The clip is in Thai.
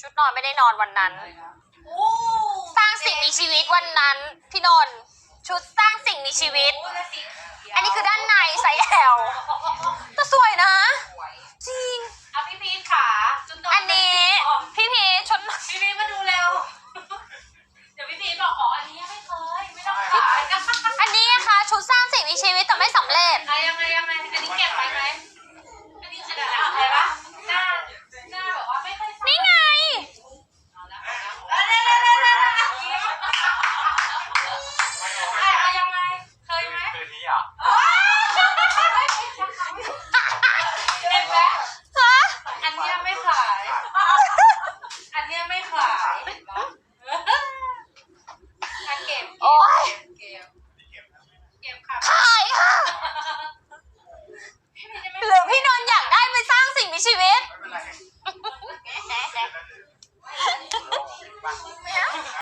ชุดนอนไม่ได้นอนวันนั้นโอ้สร้างสิ่งมีชีวิตวันนั้นพี่นนท์ชุดสร้างสิ่งมีชีวิตโอ้แล้วสีเขียวอันนี้คือด้านในไซส์ L แต่สวยนะจริงเอาพี่พีทขาจุดนอนอันนี้พี่พีชชุดพี่พีทมาดูเร็ว เดี๋ยวพี่พีทบอกอ๋ออันนี้ยังไม่เคยไม่ต้องขายอันนี้นะคะชุดสร้างสิ่งมีชีวิตแต่ไม่สำเร็จ อะยังไงยังไงอันนี้เก็บไว้ไหม ไปสร้างสิ่งมีชีวิต